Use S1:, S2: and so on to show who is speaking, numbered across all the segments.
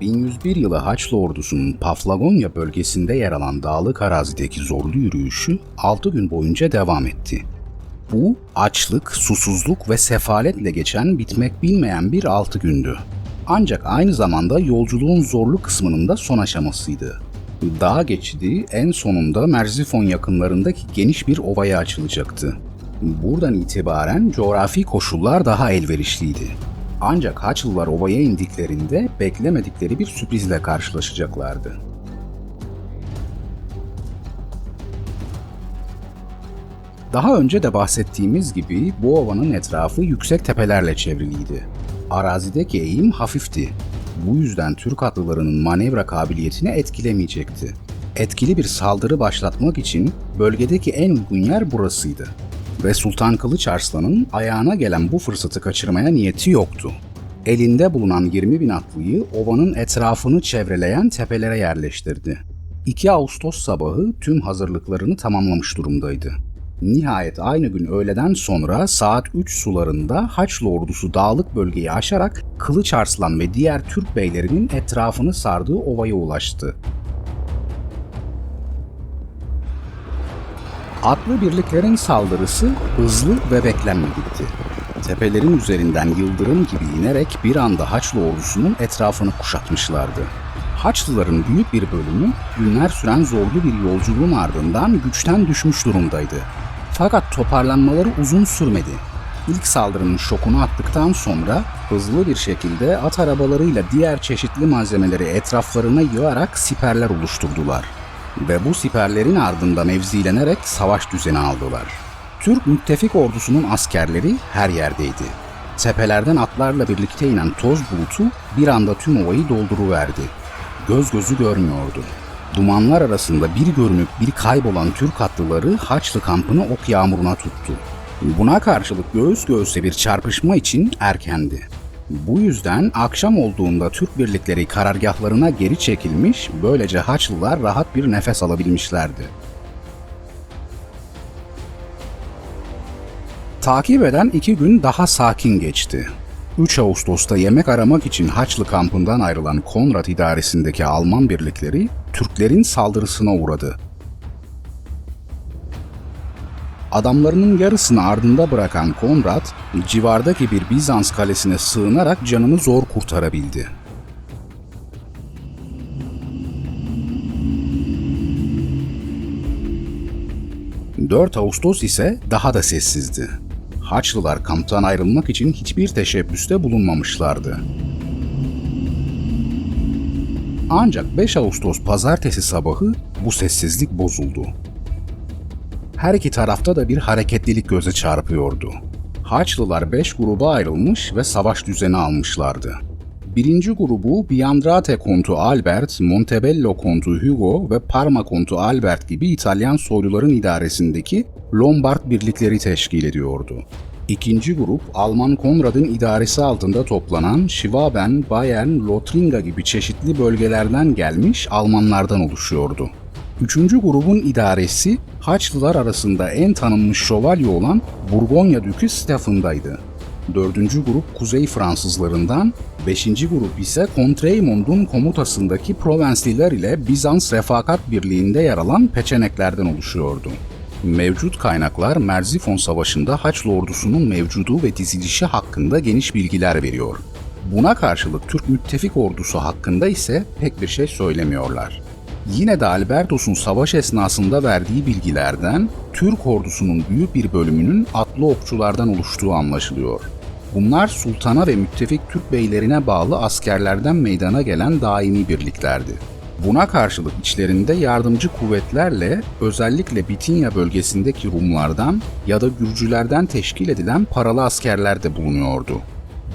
S1: 1101 yılı Haçlı ordusunun Paflagonya bölgesinde yer alan dağlık arazideki zorlu yürüyüşü 6 gün boyunca devam etti. Bu açlık, susuzluk ve sefaletle geçen bitmek bilmeyen bir 6 gündü. Ancak aynı zamanda yolculuğun zorlu kısmının da son aşamasıydı. Dağ geçidi en sonunda Merzifon yakınlarındaki geniş bir ovaya açılacaktı. Buradan itibaren coğrafi koşullar daha elverişliydi. Ancak Haçlılar ovaya indiklerinde beklemedikleri bir sürprizle karşılaşacaklardı. Daha önce de bahsettiğimiz gibi bu ovanın etrafı yüksek tepelerle çevriliydi. Arazideki eğim hafifti. Bu yüzden Türk atlılarının manevra kabiliyetini etkilemeyecekti. Etkili bir saldırı başlatmak için bölgedeki en uygun yer burasıydı. Ve Sultan Kılıç Arslan'ın ayağına gelen bu fırsatı kaçırmaya niyeti yoktu. Elinde bulunan 20 bin atlıyı ovanın etrafını çevreleyen tepelere yerleştirdi. 2 Ağustos sabahı tüm hazırlıklarını tamamlamış durumdaydı. Nihayet aynı gün öğleden sonra saat 3 sularında Haçlı ordusu dağlık bölgeyi aşarak Kılıç Arslan ve diğer Türk beylerinin etrafını sardığı ovaya ulaştı. Atlı birliklerin saldırısı hızlı ve beklenmedikti. Tepelerin üzerinden yıldırım gibi inerek bir anda Haçlı ordusunun etrafını kuşatmışlardı. Haçlıların büyük bir bölümü günler süren zorlu bir yolculuğun ardından güçten düşmüş durumdaydı. Fakat toparlanmaları uzun sürmedi. İlk saldırının şokunu attıktan sonra hızlı bir şekilde at arabalarıyla diğer çeşitli malzemeleri etraflarına yığarak siperler oluşturdular. Ve bu siperlerin ardında mevzilenerek savaş düzeni aldılar. Türk müttefik ordusunun askerleri her yerdeydi. Tepelerden atlarla birlikte inen toz bulutu bir anda tüm ovayı dolduruverdi. Göz gözü görmüyordu. Dumanlar arasında bir görünüp bir kaybolan Türk atlıları Haçlı kampını ok yağmuruna tuttu. Buna karşılık göğüs göğüse bir çarpışma için erkendi. Bu yüzden akşam olduğunda Türk birlikleri karargahlarına geri çekilmiş, böylece Haçlılar rahat bir nefes alabilmişlerdi. Takip eden iki gün daha sakin geçti. 3 Ağustos'ta yemek aramak için Haçlı kampından ayrılan Konrad idaresindeki Alman birlikleri Türklerin saldırısına uğradı. Adamlarının yarısını ardında bırakan Konrad, civardaki bir Bizans kalesine sığınarak canını zor kurtarabildi. 4 Ağustos ise daha da sessizdi. Haçlılar kamptan ayrılmak için hiçbir teşebbüste bulunmamışlardı. Ancak 5 Ağustos pazartesi sabahı bu sessizlik bozuldu. Her iki tarafta da bir hareketlilik göze çarpıyordu. Haçlılar 5 gruba ayrılmış ve savaş düzeni almışlardı. Birinci grubu Biandrate Kontu Albert, Montebello Kontu Hugo ve Parma Kontu Albert gibi İtalyan soyluların idaresindeki Lombard birlikleri teşkil ediyordu. İkinci grup Alman Konrad'ın idaresi altında toplanan Schwaben, Bayern, Lothringa gibi çeşitli bölgelerden gelmiş Almanlardan oluşuyordu. Üçüncü grubun idaresi Haçlılar arasında en tanınmış şövalye olan Burgonya Dükü Stephen'daydı. Dördüncü grup Kuzey Fransızlarından, beşinci grup ise Contreymond'un komutasındaki Provensliler ile Bizans Refakat Birliği'nde yer alan Peçeneklerden oluşuyordu. Mevcut kaynaklar Merzifon Savaşı'nda Haçlı ordusunun mevcudu ve dizilişi hakkında geniş bilgiler veriyor. Buna karşılık Türk müttefik ordusu hakkında ise pek bir şey söylemiyorlar. Yine de Albertos'un savaş esnasında verdiği bilgilerden Türk ordusunun büyük bir bölümünün atlı okçulardan oluştuğu anlaşılıyor. Bunlar sultana ve müttefik Türk beylerine bağlı askerlerden meydana gelen daimi birliklerdi. Buna karşılık içlerinde yardımcı kuvvetlerle özellikle Bitinya bölgesindeki Rumlardan ya da Gürcülerden teşkil edilen paralı askerler de bulunuyordu.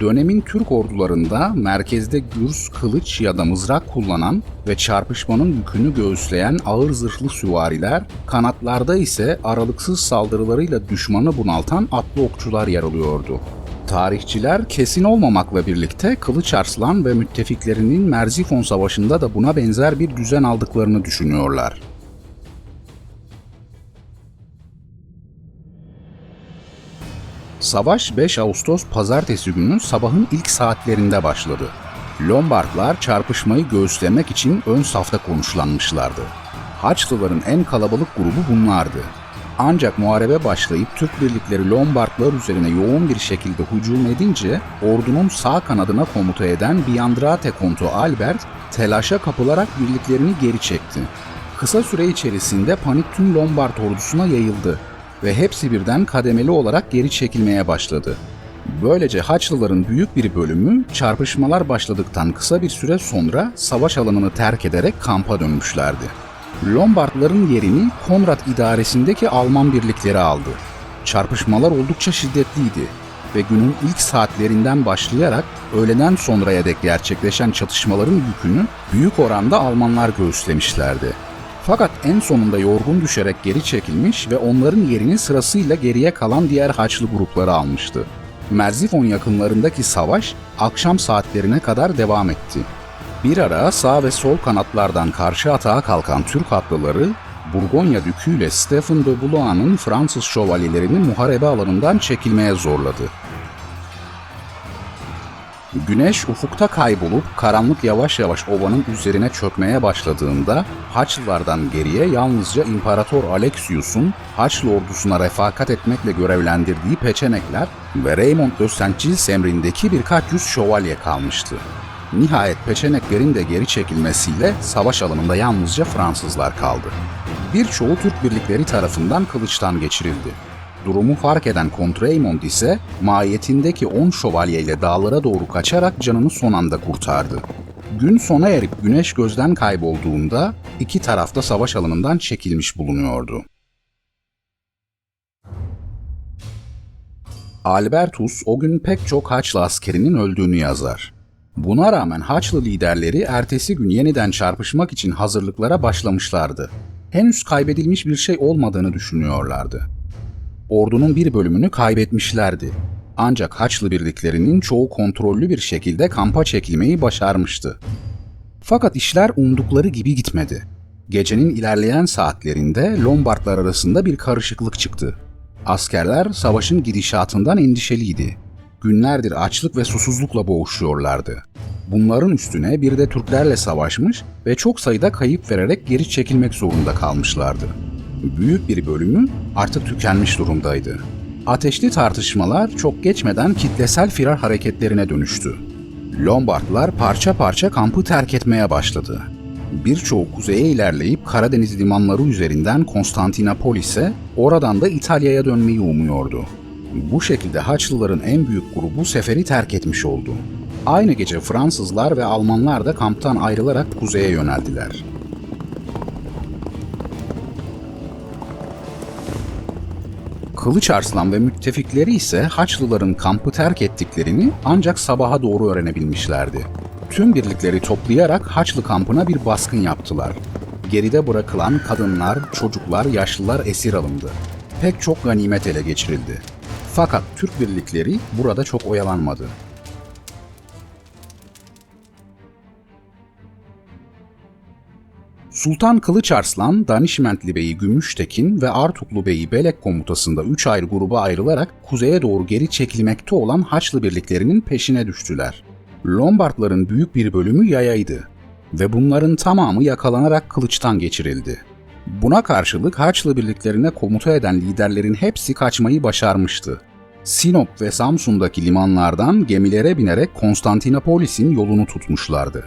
S1: Dönemin Türk ordularında merkezde gürs, kılıç ya da mızrak kullanan ve çarpışmanın yükünü göğüsleyen ağır zırhlı süvariler, kanatlarda ise aralıksız saldırılarıyla düşmanı bunaltan atlı okçular yer alıyordu. Tarihçiler kesin olmamakla birlikte Kılıç Arslan ve müttefiklerinin Merzifon Savaşı'nda da buna benzer bir düzen aldıklarını düşünüyorlar. Savaş 5 Ağustos pazartesi günü sabahın ilk saatlerinde başladı. Lombardlar çarpışmayı göğüslemek için ön safta konuşlanmışlardı. Haçlıların en kalabalık grubu bunlardı. Ancak muharebe başlayıp Türk birlikleri Lombardlar üzerine yoğun bir şekilde hücum edince ordunun sağ kanadına komuta eden Biandrate Kontu Albert telaşa kapılarak birliklerini geri çekti. Kısa süre içerisinde panik tüm Lombard ordusuna yayıldı ve hepsi birden kademeli olarak geri çekilmeye başladı. Böylece Haçlıların büyük bir bölümü çarpışmalar başladıktan kısa bir süre sonra savaş alanını terk ederek kampa dönmüşlerdi. Lombardların yerini Konrad idaresindeki Alman birlikleri aldı. Çarpışmalar oldukça şiddetliydi ve günün ilk saatlerinden başlayarak öğleden sonraya dek gerçekleşen çatışmaların yükünü büyük oranda Almanlar göğüslemişlerdi. Fakat en sonunda yorgun düşerek geri çekilmiş ve onların yerini sırasıyla geriye kalan diğer Haçlı grupları almıştı. Merzifon yakınlarındaki savaş akşam saatlerine kadar devam etti. Bir ara sağ ve sol kanatlardan karşı atağa kalkan Türk atlıları Burgonya Dükü ile Stephen de Blois'ın Fransız şövalyelerini muharebe alanından çekilmeye zorladı. Güneş ufukta kaybolup karanlık yavaş yavaş ovanın üzerine çökmeye başladığında Haçlılardan geriye yalnızca İmparator Alexius'un Haçlı ordusuna refakat etmekle görevlendirdiği peçenekler ve Raymond de Saint-Gilles emrindeki birkaç yüz şövalye kalmıştı. Nihayet peçeneklerin de geri çekilmesiyle savaş alanında yalnızca Fransızlar kaldı. Birçoğu Türk birlikleri tarafından kılıçtan geçirildi. Durumu fark eden Kont Raymond ise mahiyetindeki 10 şövalyeyle dağlara doğru kaçarak canını son anda kurtardı. Gün sona erip güneş gözden kaybolduğunda iki tarafta savaş alanından çekilmiş bulunuyordu. Albertus o gün pek çok Haçlı askerinin öldüğünü yazar. Buna rağmen Haçlı liderleri ertesi gün yeniden çarpışmak için hazırlıklara başlamışlardı. Henüz kaybedilmiş bir şey olmadığını düşünüyorlardı. Ordunun bir bölümünü kaybetmişlerdi. Ancak Haçlı birliklerinin çoğu kontrollü bir şekilde kampa çekilmeyi başarmıştı. Fakat işler umdukları gibi gitmedi. Gecenin ilerleyen saatlerinde Lombardlar arasında bir karışıklık çıktı. Askerler savaşın gidişatından endişeliydi. Günlerdir açlık ve susuzlukla boğuşuyorlardı. Bunların üstüne bir de Türklerle savaşmış ve çok sayıda kayıp vererek geri çekilmek zorunda kalmışlardı. Büyük bir bölümü artık tükenmiş durumdaydı. Ateşli tartışmalar çok geçmeden kitlesel firar hareketlerine dönüştü. Lombardlar parça parça kampı terk etmeye başladı. Birçoğu kuzeye ilerleyip Karadeniz limanları üzerinden Konstantinopolis'e, oradan da İtalya'ya dönmeyi umuyordu. Bu şekilde Haçlıların en büyük grubu seferi terk etmiş oldu. Aynı gece Fransızlar ve Almanlar da kamptan ayrılarak kuzeye yöneldiler. Kılıç Arslan ve müttefikleri ise Haçlıların kampı terk ettiklerini ancak sabaha doğru öğrenebilmişlerdi. Tüm birlikleri toplayarak Haçlı kampına bir baskın yaptılar. Geride bırakılan kadınlar, çocuklar, yaşlılar esir alındı. Pek çok ganimet ele geçirildi. Fakat Türk birlikleri burada çok oyalanmadı. Sultan Kılıç Arslan, Danişmentli Bey'i Gümüştekin ve Artuklu Bey'i Belek komutasında üç ayrı gruba ayrılarak kuzeye doğru geri çekilmekte olan Haçlı birliklerinin peşine düştüler. Lombardların büyük bir bölümü yayaydı ve bunların tamamı yakalanarak kılıçtan geçirildi. Buna karşılık Haçlı birliklerine komuta eden liderlerin hepsi kaçmayı başarmıştı. Sinop ve Samsun'daki limanlardan gemilere binerek Konstantinopolis'in yolunu tutmuşlardı.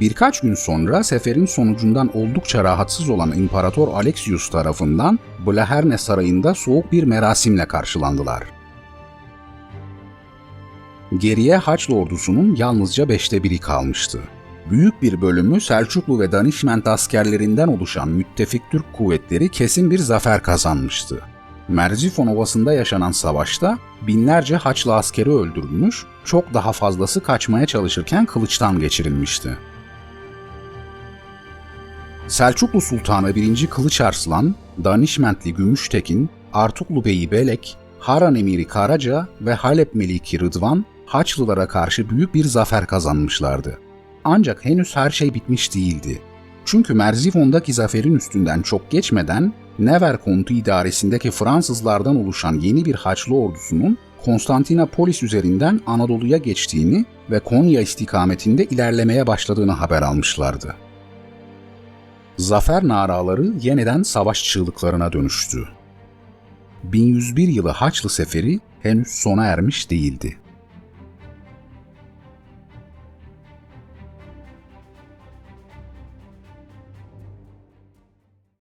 S1: Birkaç gün sonra seferin sonucundan oldukça rahatsız olan İmparator Alexius tarafından Blaherne Sarayı'nda soğuk bir merasimle karşılandılar. Geriye Haçlı ordusunun yalnızca beşte biri kalmıştı. Büyük bir bölümü Selçuklu ve Danişment askerlerinden oluşan müttefik Türk kuvvetleri kesin bir zafer kazanmıştı. Merzifon Ovası'nda yaşanan savaşta binlerce Haçlı askeri öldürülmüş, çok daha fazlası kaçmaya çalışırken kılıçtan geçirilmişti. Selçuklu Sultanı 1. Kılıç Arslan, Danişmentli Gümüştekin, Artuklu Beyi Belek, Haran Emiri Karaca ve Halep Meliki Rıdvan Haçlılara karşı büyük bir zafer kazanmışlardı. Ancak henüz her şey bitmiş değildi. Çünkü Merzifon'daki zaferin üstünden çok geçmeden Never Kontu idaresindeki Fransızlardan oluşan yeni bir Haçlı ordusunun Konstantinopolis üzerinden Anadolu'ya geçtiğini ve Konya istikametinde ilerlemeye başladığını haber almışlardı. Zafer naraları yeniden savaş çığlıklarına dönüştü. 1101 yılı Haçlı Seferi henüz sona ermiş değildi.